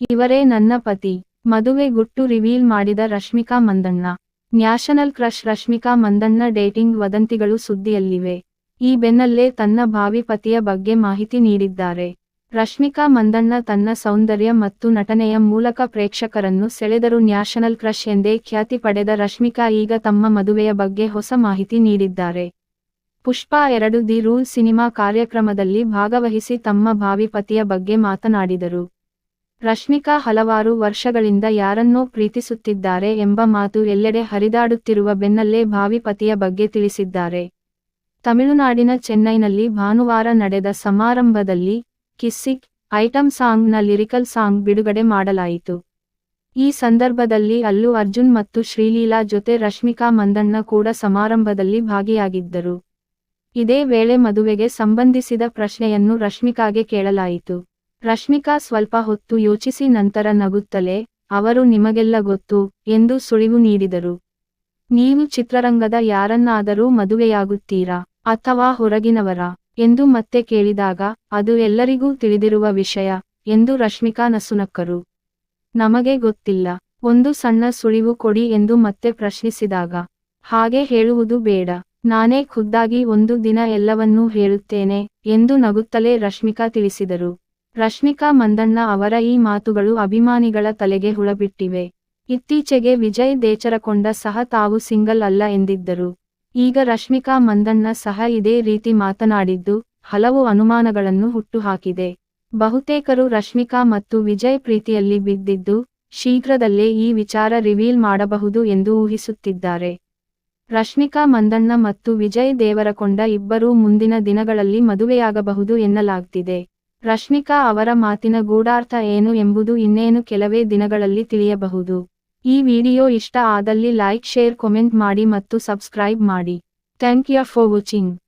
ಇವರೇ ನನ್ನ ಪತಿ. ಮದುವೆ ಗುಟ್ಟು ರಿವೀಲ್ ಮಾಡಿದ Rashmika Mandanna. National crush Rashmika Mandanna dating ವದಂತಿಗಳು ಸುದ್ದಿಯಲ್ಲಿವೆ. ಈ ಬೆನ್ನಲ್ಲೇ ತನ್ನ ಭಾವಿ ಪತಿಯ ಬಗ್ಗೆ ಮಾಹಿತಿ ನೀಡಿದ್ದಾರೆ. ರಶ್ಮಿಕಾ ಮಂದಣ್ಣ ತನ್ನ ಸೌಂದರ್ಯ ಮತ್ತು ನಟನೆಯ ಮೂಲಕ ಪ್ರೇಕ್ಷಕರನ್ನು ಸೆಳೆದರು. ನ್ಯಾಷನಲ್ ಕ್ರಶ್ ಎಂದೇ ಖ್ಯಾತಿ ಪಡೆದ ರಶ್ಮಿಕಾ ಈಗ ತಮ್ಮ ಮದುವೆಯ ಬಗ್ಗೆ ಹೊಸ ಮಾಹಿತಿ ನೀಡಿದ್ದಾರೆ. ಪುಷ್ಪಾ ಎರಡು ದಿ ರೂಲ್ ಸಿನಿಮಾ ಕಾರ್ಯಕ್ರಮದಲ್ಲಿ ಭಾಗವಹಿಸಿ ತಮ್ಮ ಭಾವಿ ಪತಿಯ ಬಗ್ಗೆ ಮಾತನಾಡಿದರು. ರಶ್ಮಿಕಾ ಹಲವಾರು ವರ್ಷಗಳಿಂದ ಯಾರನ್ನೋ ಪ್ರೀತಿಸುತ್ತಿದ್ದಾರೆ ಎಂಬ ಮಾತು ಎಲ್ಲೆಡೆ ಹರಿದಾಡುತ್ತಿರುವ ಬೆನ್ನಲ್ಲೇ ಭಾವಿ ಪತಿಯ ಬಗ್ಗೆ ತಿಳಿಸಿದ್ದಾರೆ. ತಮಿಳುನಾಡಿನ ಚೆನ್ನೈನಲ್ಲಿ ಭಾನುವಾರ ನಡೆದ ಸಮಾರಂಭದಲ್ಲಿ ಕಿಸ್ಸಿಕ್ ಐಟಂ ಸಾಂಗ್ನ ಲಿರಿಕಲ್ ಸಾಂಗ್ ಬಿಡುಗಡೆ ಮಾಡಲಾಯಿತು. ಈ ಸಂದರ್ಭದಲ್ಲಿ ಅಲ್ಲು ಅರ್ಜುನ್ ಮತ್ತು ಶ್ರೀಲೀಲಾ ಜೊತೆ ರಶ್ಮಿಕಾ ಮಂದಣ್ಣ ಕೂಡ ಸಮಾರಂಭದಲ್ಲಿ ಭಾಗಿಯಾಗಿದ್ದರು. ಇದೇ ವೇಳೆ ಮದುವೆಗೆ ಸಂಬಂಧಿಸಿದ ಪ್ರಶ್ನೆಯನ್ನು ರಶ್ಮಿಕಾಗೆ ಕೇಳಲಾಯಿತು. ರಶ್ಮಿಕಾ ಸ್ವಲ್ಪ ಹೊತ್ತು ಯೋಚಿಸಿ ನಂತರ ನಗುತ್ತಲೇ, ಅವರು ನಿಮಗೆಲ್ಲ ಗೊತ್ತು? ಎಂದು ಸುಳಿವು ನೀಡಿದರು. ನೀವು ಚಿತ್ರರಂಗದ ಯಾರನ್ನಾದರೂ ಮದುವೆಯಾಗುತ್ತೀರಾ ಅಥವಾ ಹೊರಗಿನವರ? ಎಂದು ಮತ್ತೆ ಕೇಳಿದಾಗ, ಅದು ಎಲ್ಲರಿಗೂ ತಿಳಿದಿರುವ ವಿಷಯ, ಎಂದು ರಶ್ಮಿಕಾ ನಸುನಕ್ಕರು. ನಮಗೆ ಗೊತ್ತಿಲ್ಲ. ಒಂದು ಸಣ್ಣ ಸುಳಿವು ಕೊಡಿ ಎಂದು ಮತ್ತೆ ಪ್ರಶ್ನಿಸಿದಾಗ, ಹಾಗೆ ಹೇಳುವುದು ಬೇಡ. ನಾನೇ ಖುದ್ದಾಗಿ ಒಂದು ದಿನ ಎಲ್ಲವನ್ನೂ ಹೇಳುತ್ತೇನೆ, ಎಂದು ನಗುತ್ತಲೇ ರಶ್ಮಿಕಾ ತಿಳಿಸಿದರು. ರಶ್ಮಿಕಾ ಮಂದಣ್ಣ ಅವರ ಈ ಮಾತುಗಳು ಅಭಿಮಾನಿಗಳ ತಲೆಗೆ ಹುಳಬಿಟ್ಟಿವೆ. ಇತ್ತೀಚೆಗೆ ವಿಜಯ್ ದೇಚರಕೊಂಡ ಸಹ ತಾವು ಸಿಂಗಲ್ ಅಲ್ಲ ಎಂದಿದ್ದರು. ಈಗ ರಶ್ಮಿಕಾ ಮಂದಣ್ಣ ಸಹ ಇದೇ ರೀತಿ ಮಾತನಾಡಿದ್ದು, ಹಲವು ಅನುಮಾನಗಳನ್ನು ಹುಟ್ಟುಹಾಕಿದೆ. ಬಹುತೇಕರು ರಶ್ಮಿಕಾ ಮತ್ತು ವಿಜಯ್ ಪ್ರೀತಿಯಲ್ಲಿ ಬಿದ್ದಿದ್ದು, ಶೀಘ್ರದಲ್ಲೇ ಈ ವಿಚಾರ ರಿವೀಲ್ ಮಾಡಬಹುದು ಎಂದು ಊಹಿಸುತ್ತಿದ್ದಾರೆ. ರಶ್ಮಿಕಾ ಮಂದಣ್ಣ ಮತ್ತು ವಿಜಯ್ ದೇವರಕೊಂಡ ಇಬ್ಬರೂ ಮುಂದಿನ ದಿನಗಳಲ್ಲಿ ಮದುವೆಯಾಗಬಹುದು ಎನ್ನಲಾಗ್ತಿದೆ. ರಶ್ಮಿಕಾ ಅವರ ಮಾತಿನ ಗೂಢಾರ್ಥ ಏನು ಎಂಬುದು ಇನ್ನೇನು ಕೆಲವೇ ದಿನಗಳಲ್ಲಿ ತಿಳಿಯಬಹುದು. ಈ ವಿಡಿಯೋ ಇಷ್ಟ ಆದಲ್ಲಿ ಲೈಕ್, ಶೇರ್, ಕಮೆಂಟ್ ಮಾಡಿ ಮತ್ತು ಸಬ್ಸ್ಕ್ರೈಬ್ ಮಾಡಿ. Thank you for watching.